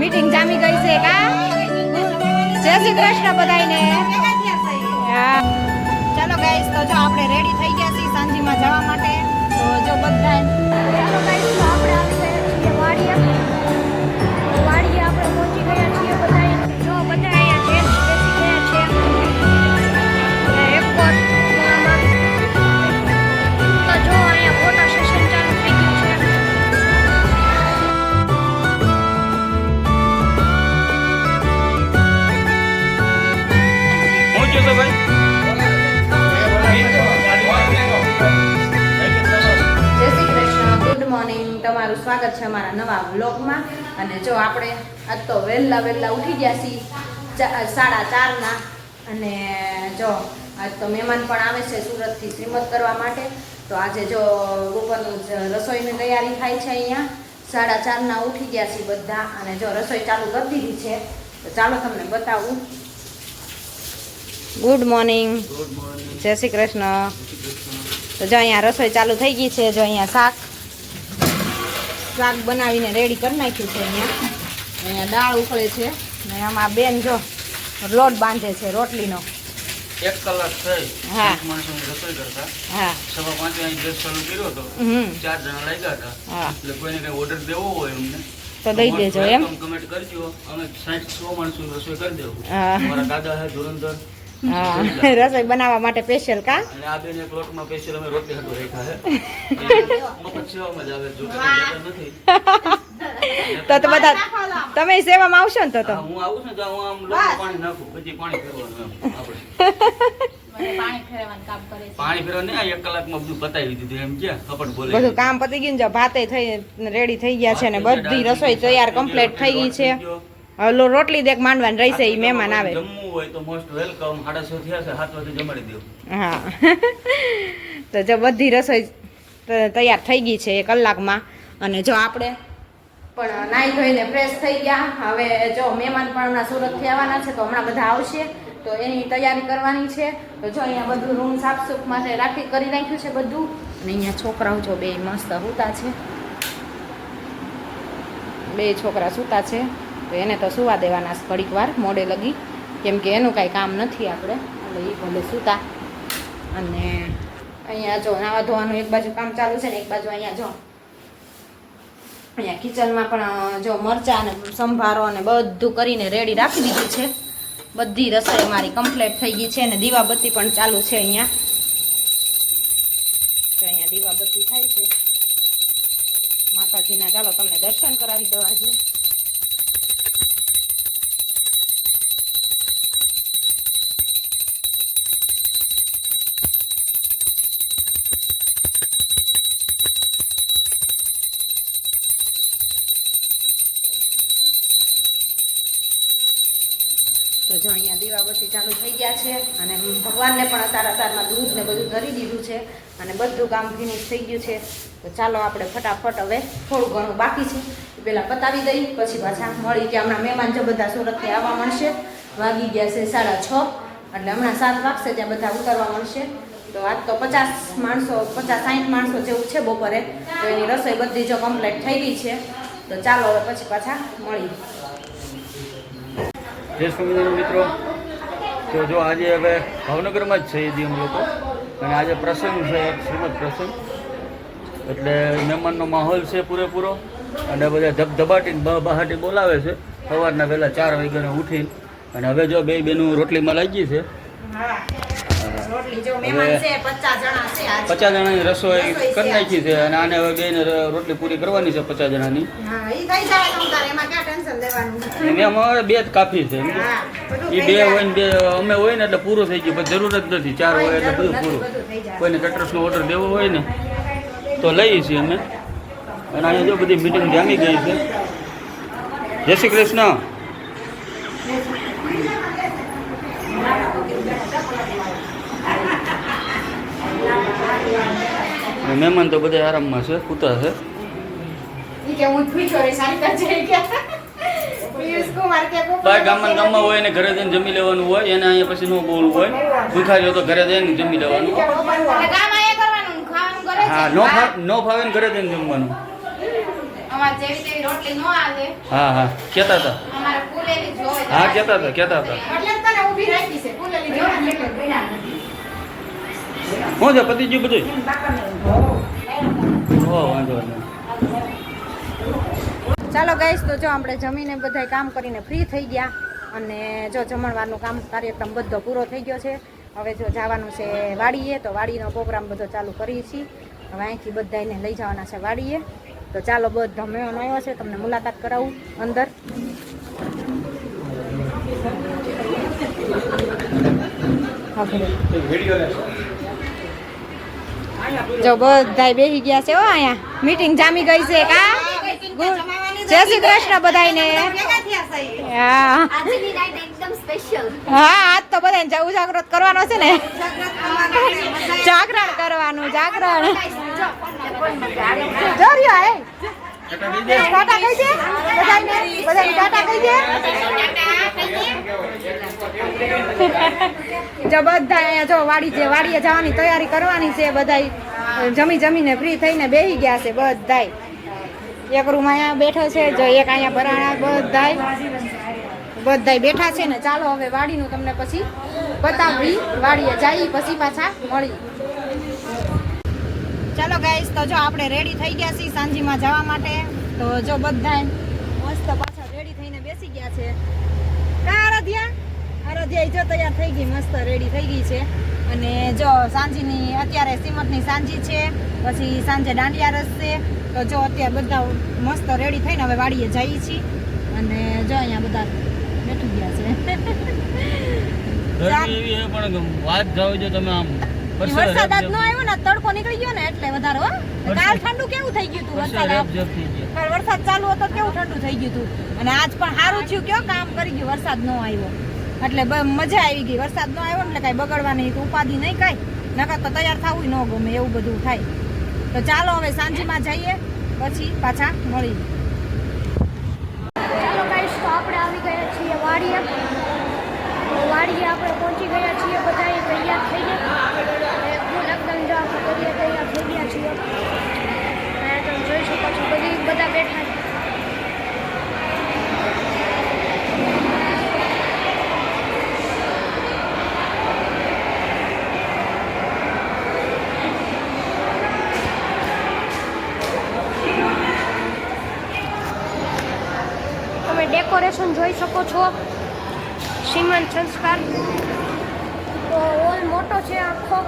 Meeting જામી ગઈ છે કા? જય શ્રી કૃષ્ણ બધાને ચાલો ગાઈસ તો જો આપણે રેડી થઈ ગયા છીએ સાંજીમાં જવા માટે, તો જો બધા આપણે આવી ગયા છીએ વાડીએ. વાડીએ આપણે પહોંચી ગયા છીએ. બધા છે અમારા નવા વ્લોગમાં. અને જો આપણે આજ તો વહેલા વહેલા ઉઠી ગયા છીએ સાડા ચારના. અને જો આજ તો મહેમાન પણ આવે છે સુરતથી શ્રીમત કરવા માટે. તો આજે જો ઉપરનું રસોઈની તૈયારી થાય છે અહીંયા. સાડા ચારના ઉઠી ગયા છીએ બધા. અને જો રસોઈ ચાલુ કરી દીધી છે તો ચાલો તમને બતાવું. ગુડ મોર્નિંગ ગુડ મોર્નિંગ જય શ્રી કૃષ્ણ. તો જો અહીંયા રસોઈ ચાલુ થઈ ગઈ છે જો અહીંયા શાક શાક બનાવીને રેડી કરી નાખ્યું છે અહીંયા. અહીંયા દાળ ઉકળે છે. ને આમાં બેન જો લોટ બાંધે છે રોટલીનો. એક કલાક થઈ. હા. માણસોની રસોઈ કરતા. હા. સવા પાંચે અહીં ગેસ ચાલુ કર્યો હતો. ચાર જણા લાગ્યા હતા. એટલે કોઈને કઈ ઓર્ડર દેવો હોય એમને તો દઈ દેજો એમ. કમેન્ટ કરજો અમે સાઠ સો માણસોની રસોઈ કરી દેવું મારા દાદા હે ધુરંધર. રસોઈ બનાવવા માટે સ્પેશિયલ કા? અને આ બેને પ્લોટમાં સ્પેશિયલ અમે રોટલી હાટુ રાખ્યા છે. મફત સેવામાં જ આવે જો કે નથી. તો તો બધા તમે સેવામાં આવશો ને તો તો. હું આવું છું તો હું આમ લોકો પાણી નાખું પછી પાણી ફેરવાનું આપણે. પાણી ફેરવાનું એક કલાકમાં બધું પતાવી દીધું એમ ક્યાં કપડ બોલે. બધું કામ પતી ગયું જો ભાતે થઈ રેડી થઈ ગયા છે ને બધી રસોઈ તૈયાર કમ્પ્લીટ થઈ ગઈ છે. હવે લો- રોટલી દેખ માંડવાની રહેશે એ મહેમાન આવે. જમવું હોય તો મોસ્ટ વેલકમ સાડા થયા છે સાત વાગે જમાડી દો હા. તો જો બધી રસોઈ તૈયાર થઈ ગઈ છે કલાકમાં. અને જો આપણે પણ નાહી ધોઈને ફ્રેશ થઈ ગયા. હવે જો મહેમાન પણ હમણાં સુરતથી આવવાના છે તો હમણાં બધા આવશે. તો એની તૈયારી કરવાની છે. તો જો અહીંયા બધું રૂમ સાફસૂફ માટે રાખી કરી નાખ્યું છે બધું. અને અહીંયા છોકરાઓ જો બે મસ્ત સૂતા છે. બે છોકરા સૂતા છે. તો એને તો સુવા દેવાના છે ઘડીક વાર, મોડે લગી. કેમ કે એનું કાંઈ કામ નથી આપણે. એટલે એ ભલે સૂતા. અને અહીંયા જો નાવા ધોવાનું એક બાજુ કામ ચાલુ છે ને એક બાજુ અહીંયા જો. અહીંયા કિચનમાં પણ જો મરચાં અને સંભારો અને બધું કરીને રેડી રાખી દીધું છે. બધી રસોઈ મારી કમ્પ્લીટ થઈ ગઈ છે અને દીવાબત્તી પણ ચાલુ છે અહીંયા. તો અહીંયા દીવાબત્તી થાય છે. માતાજીના ચાલો તમને દર્શન કરાવી દેવા આજે તો જો અહીંયા દીવાબત્તી ચાલુ થઈ ગયા છે અને ભગવાનને પણ અતાર અતારમાં દૂધ ને બધું ધરી દીધું છે અને બધું કામ ફિનિશ થઈ ગયું છે. તો ચાલો આપણે ફટાફટ હવે થોડું ઘણું બાકી છે. પહેલાં પતાવી દઈ, પછી પાછા મળી કે હમણાં મહેમાન જો બધા સુરતથી આવવા મળશે. વાગી ગયા છે સાડા છ, એટલે હમણાં સાત વાગશે ત્યાં બધા ઉતરવા મળશે. તો આજ તો પચાસ માણસો, પચાસ સાઠ માણસો જેવું છે બપોરે. તો એની રસોઈ બધી જો કમ્પ્લીટ થઈ ગઈ છે. તો ચાલો હવે પછી પાછા મળી. જય સ્વામિનારાયણ મિત્રો. તો જો આજે હવે ભાવનગરમાં જ છે એ દી લોકો. અને આજે પ્રસંગ છે શ્રીમદ પ્રસંગ. એટલે મહેમાનનો માહોલ છે પૂરેપૂરો. અને બધા ધબધબાટીને બહાટી બોલાવે છે. સવારના વહેલા ચાર વાગ્યાને ઉઠીને. અને હવે જો બે બેનું રોટલીમાં લાગી છે. પચાસ જણા પચાસ જણાની રસોઈ કરી નાખી છે અને આને હવે બેને રોટલી પૂરી કરવાની છે પચાસ જણાની. એમાં બે જ કાફી છે એ બે હોય ને બે અમે હોય ને એટલે પૂરું થઈ ગયું પણ જરૂર જ નથી ચાર હોય એટલે બધું પૂરું. કોઈને કટરસનો ઓર્ડર દેવો હોય ને તો લઈએ છીએ અમે. અને અહીંયા જો બધી મિટિંગ જામી ગઈ છે. જય શ્રી કૃષ્ણ. મહેમાન તો બધા આરામમાં છે કૂતા છે. ગામમાં ગામમાં હોય એને ઘરે જઈને જમી લેવાનું હોય એને અહીંયા પછી ન બોલવું હોય. ભૂખારીઓ તો ઘરે જઈને જમી લેવાનું. હા નો નો ફાવે ને ઘરે જઈને જમવાનું. હા હા. કહેતા હતા. હા કહેતા હતા કહેતા હતા. શું છે પતિજી બધું વાંધો ચાલો ગાઈસ તો જો આપણે જમીને બધાય કામ કરીને ફ્રી થઈ ગયા અને જો જમણવારનું કામ કાર્યક્રમ બધો પૂરો થઈ ગયો છે. હવે જો જવાનું છે વાડીએ તો વાડીનો પ્રોગ્રામ બધો ચાલુ કરીએ છીએ. હવે અહીંથી બધાને લઈ જવાના છે વાડીએ. તો ચાલો બધો મેળો આવ્યો છે તમને મુલાકાત કરાવું અંદર. જો બધાય બેસી ગયા છે હો અહીંયા. મીટિંગ જામી ગઈ છે કા. જય શ્રી કૃષ્ણ બધાયને. હા. આજ તો બધાને જાગૃત કરવાનો છે ને. જાગરણ કરવાનું જાગરણ. જોર્યો હે. ટાટા કહી છે બધાને બધાને ટાટા કહી દે જો બધા અહીંયા જો વાડી છે વાડીએ જવાની તૈયારી કરવાની છે, બધાય જમી જમીને ફ્રી થઈને બેસી ગયા છે બધાય. એક રૂમ અહીંયા બેઠો છે, જો એક અહીંયા ભરાણા બધાય. બધાય બેઠા છે ને, ચાલો હવે વાડીનું તમને પછી બતાવી. વાડીએ જઈ પછી પાછા મળી ચાલો ગાઈસ તો જો આપણે રેડી થઈ ગયા છીએ સાંજીમાં જવા માટે. તો જો બધા મસ્ત પાછા રેડી થઈને બેસી ગયા છે. આરાધ્યા? આરાધ્યા જો તૈયાર થઈ ગઈ, મસ્ત રેડી થઈ ગઈ છે. અને જો સાંજીની, અત્યારે સિમતની સાંજી છે, પછી સાંજે દાંડિયા રસ છે તો જો અત્યારે બધા મસ્ત રેડી થઈને હવે વાડીએ જઈએ છીએ. અને જો અહીંયા બધા બેઠી ગયા છે. પણ વાત જાવ જો તમે આમ વરસાદ આજ નો આવ્યો ને તડકો નીકળી ગયો ને એટલે વધારો કાલ ઠંડુ કેવું થઈ ગયું તું વરસાદ કાલ વરસાદ ચાલુ હતો કેવું ઠંડુ થઈ ગયું તું અને આજ પણ સારું થયું કયો કામ કરી ગયું વરસાદ નો આવ્યો. એટલે મજા આવી ગઈ વરસાદ નો આવ્યો ને એટલે કઈ બગડવાની તો ઉપાધિ નહીં કઈ. નકર તો તૈયાર થવું ન ગમે એવું બધું થાય. તો ચાલો હવે સાંજમાં જઈએ પછી પાછા મળી ચાલો ગાઈસ તો આપણે આવી ગયા છીએ વાડીએ. વાડીએ આપણે પહોંચી ગયા છીએ બધા તૈયાર થઈ ગયા. અને ફૂલ એકદમ જો આપણે કરીએ તૈયાર થઈ ગયા છીએ અને તમે જોઈ શકો છો બધી બધા બેઠા છે તમે ડેકોરેશન જોઈ શકો છો શ્રીમંત સંસ્કાર તો હોલ મોટો છે આખો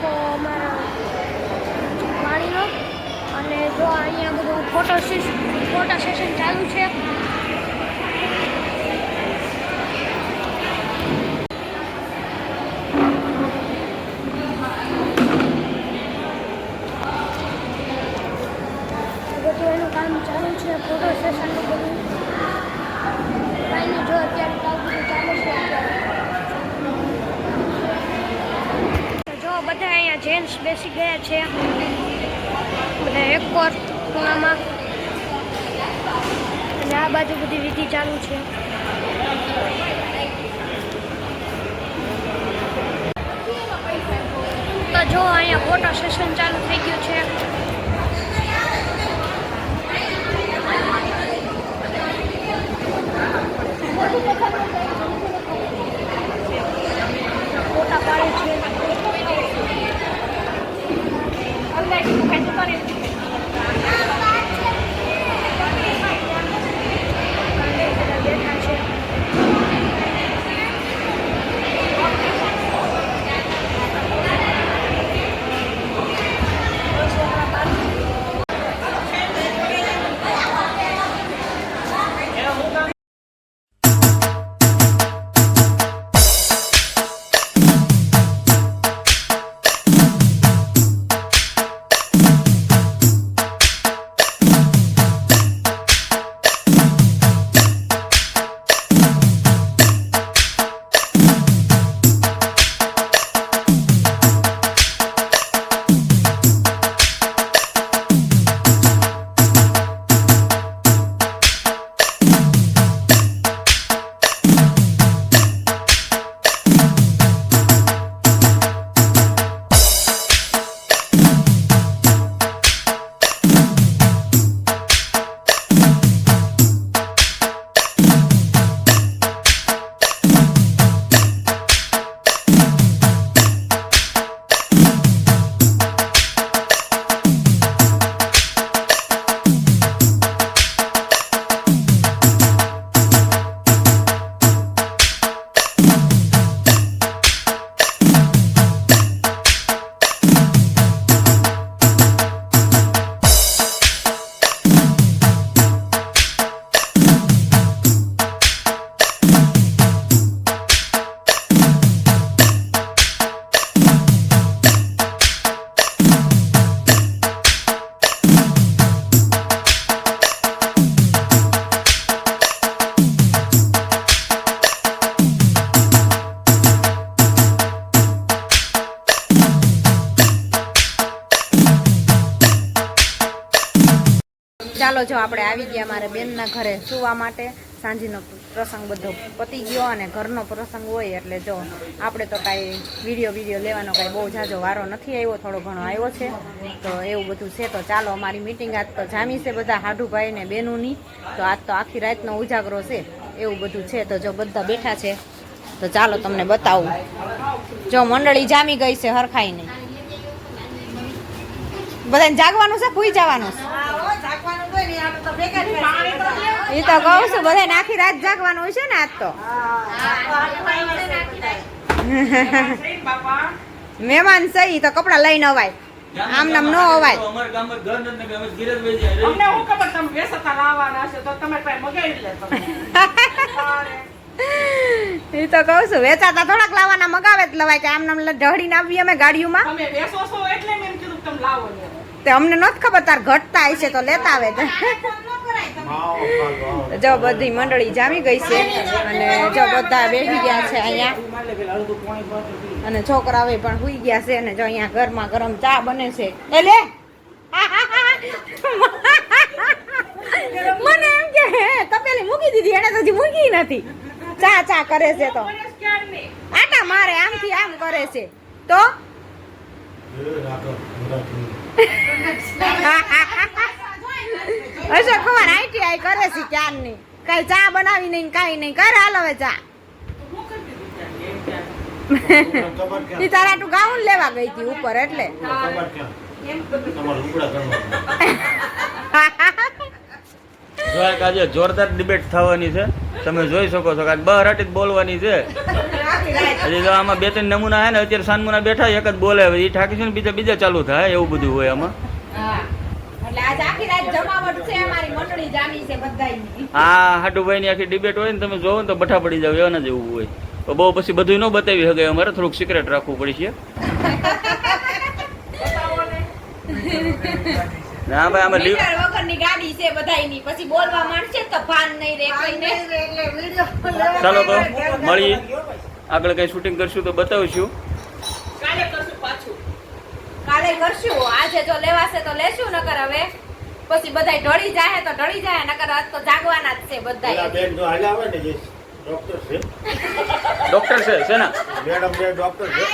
આખો અમારા પાણીનો અને જો અહીંયા બધું ફોટો ફોટો સેશન ચાલુ છે. બધું એનું કામ ચાલુ છે ફોટો સેશન બધું કાંઈ નહીં જો અત્યારે કામ બધું ચાલે છે અત્યારે તો જો બધા બેસી ગયા છે. અને એક કોર ખૂણામાં. અને આ બાજુ બધી વિધિ ચાલુ છે. તો જો અહીંયા ફોટો સેશન ચાલુ થઈ ગયું છે. ચાલો જો આપણે આવી ગયા મારે બેનના ઘરે સુવા માટે. સાંજનો પ્રસંગ બધો પતી ગયો અને ઘરનો પ્રસંગ હોય એટલે જો આપણે તો કાંઈ વીડિયો વીડિયો લેવાનો કાંઈ બહુ ઝાઝો વારો નથી આવ્યો, થોડો ઘણો આવ્યો છે. તો એવું બધું છે. તો ચાલો અમારી મિટિંગ આજ તો જામી છે બધા હાડુભાઈ ને બેનુની. તો આજ તો આખી રાતનો ઉજાગરો છે. એવું બધું છે. તો જો બધા બેઠા છે. તો ચાલો તમને બતાવું. જો મંડળી જામી ગઈ છે હરખાઈ નહીં બધાને જાગવાનું છે ભૂઈ જવાનું છે? એ તો કહું છું બધાને આખી રાત જાગવાનું હોય છે ને આજ તો. મહેમાન સહી તો કપડા લઈને અવાય. આમ નામ નો અવાય. અમારા ગામમાં ઘર નથી ને અમે ગીરજભાઈ જાય. અમને હું ખબર તમે વેસતા લાવવાના છે તો તમે પાસે મગાવી લે તમે. એ તો કહું છું વેચાતા થોડાક લાવવાના મગાવે જ લવાય કે આમ નામ ઢળીને આવીએ અમે ગાડીઓમાં. તમે વેસો છો એટલે મેં કીધું તમે લાવો ને તે અમને નથી ખબર તાર ઘટતા હશે તો લેતા આવે. જો. બધી મંડળી જામી ગઈ છે અને જો બધા બેસી ગયા છે અહીંયા. અને છોકરાઓ પણ હુઈ ગયા છે અને જો અહીંયા ગરમા ગરમ ચા બને છે. એટલે મને એમ કે હે, તપેલી મૂકી દીધી એને તો હજી મૂકી નથી. ચા ચા કરે છે તો. આટા મારે આમથી આમ કરે છે. તો? અશોક કુમાર આઈટીઆઈ કરે છે ક્યારની? કઈ ચા બનાવી નહીં કઈ નહીં. કર હાલ હવે ચા. ઈ તારા તું ગાઉન લેવા ગઈ હતી ઉપર એટલે. આજે જોરદાર ડિબેટ થવાની છે. તમે જોઈ શકો છો કે બહાર હટી જ બોલવાની છે. હજી તો આમાં બે ત્રણ નમૂના હે ને અત્યારે સાનમુના બેઠા એક જ બોલે હવે એ ઠાકી છે ને બીજા બીજા ચાલુ થાય એવું બધું હોય આમાં. હા. એટલે આજ આખી રાત જમાવટ છે અમારી મંડળી જામી છે બધાયની. આ હાટુભાઈ ની આખી ડિબેટ હોય ને તમે જોવો ને તો બઠા પડી જાવ એના જેવું હોય. તો બહુ પછી બધું ન બતાવી શકે અમારે થોડુંક સિક્રેટ રાખવું પડશે ના. ભાઈ આમાં લીવ વગરની ગાડી છે બધાયની. પછી બોલવા માંડશે તો ભાન નહીં રે કઈ નહીં ચાલો તો મળીએ. આગળ કઈ શૂટિંગ કરશું તો બતાવીશું. કાલે કરશું પાછું. કાલે કરશું. આજે જો લેવાશે તો લેશું નકર હવે. પછી બધાય ઢળી જાય તો ઢળી જાય નકર આજ તો જાગવાના જ છે બધા બધાય બેન જો હાલ આવે ને જે ડોક્ટર છે. ડોક્ટર છે શેના મેડમ જે ડોક્ટર છે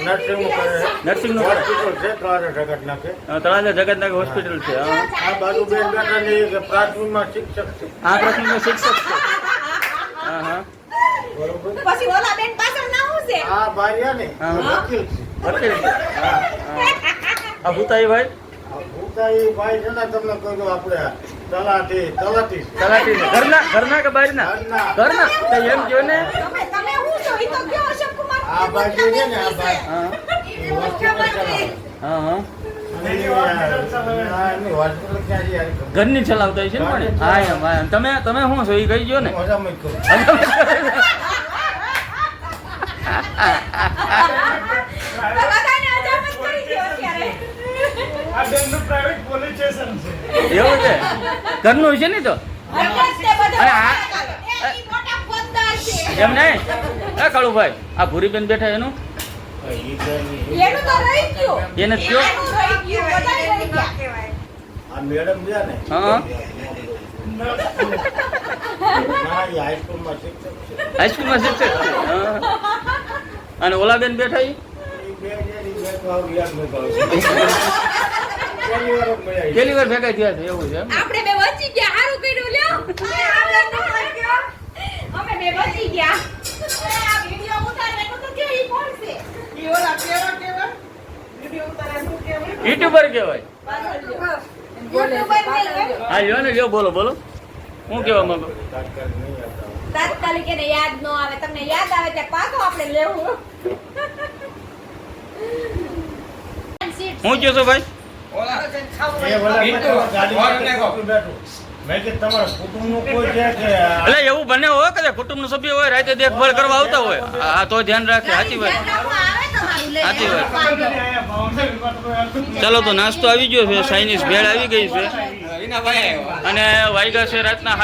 નર્સિંગ કરે. છે નર્સિંગનું હોસ્પિટલ છે જગત તળાજા જગતનાથ હોસ્પિટલ છે હા. આ બાજુ બેન બેઠા ને એ પ્રાથમિકમાં શિક્ષક છે. આ પ્રશ્નનો શિક્ષક છે. હા હા. બરોબર? પછી ઓલા બેન પાછળ ના હું છે? આ બારિયા ને. હા. વકીલ છે. વકીલ હા, હા. આ ભૂતાઈ ભાઈ આ ભૂતાઈ ભાઈ છે ને તમને કહ્યું આપણે તલાટી તલાટી. તલાટી ઘરના ઘરના કે બહારના ઘરના. ઘરના. તો એમ કહો ને? તમે તમે હું છો? ઈ તો કયો અશોક કુમાર આ બાજુ છે ને આ બાજુ હા. હા હા. ઘરની ચલાવતા હોય છે ને પણ હા એમ હા એમ. તમે તમે શું છો? એ કહી ગયો ને. એવું છે? ઘરનું છે ને તો? અરે આ- એમ નહીં? એ કાળુભાઈ આ ભૂરીબેન બેઠા એનું? એનું તો રહી ગયું. એને જ કયો? એનું રહી ગયું બધાય રહી ગયા. આ મેડમ છે ને હા. હાઈસ્કૂલમાં શિક્ષક છે. હાઈસ્કૂલમાં શિક્ષક છે? હા. અને ઓલા બેન બેઠા કેટલી વાર ભેગા થયા છે એવું છે આપણે બે વચી ગયા સારું કર્યું લ્યો. અમે બે વચી ગયા આ વિડિયો ઉતારવાનો તો કેવી પડશે ઈ ઓલા કેવા કેવા વીડિયો ઉતારે શું કેવું યુટ્યુબર કહેવાય. હા જો ને જો બોલો બોલો. હું કેવા માંગુ? તાત્કાલિક નહીં આવતા. તાત્કાલિક એને યાદ ન આવે. તમને યાદ આવે ત્યાં પાછો આપણે લેવું. હું કહો છો ભાઈ? એ વડા બેઠો, ગાડીમાં બેઠું બેઠું. મેં કીધું તમારા કુટુંબનું કોઈ છે કે આ- એટલે એવું બને હોય કે કુટુંબ નો સભ્ય હોય રાતે દેખભાળ કરવા આવતા હોય. હા તો ધ્યાન રાખે સાચી વાત. સાચી વાત. ચાલો તો નાસ્તો આવી ગયો છે. ચાઇનીઝ ભેળ આવી ગઈ છે. અને વાયગા છે રાતના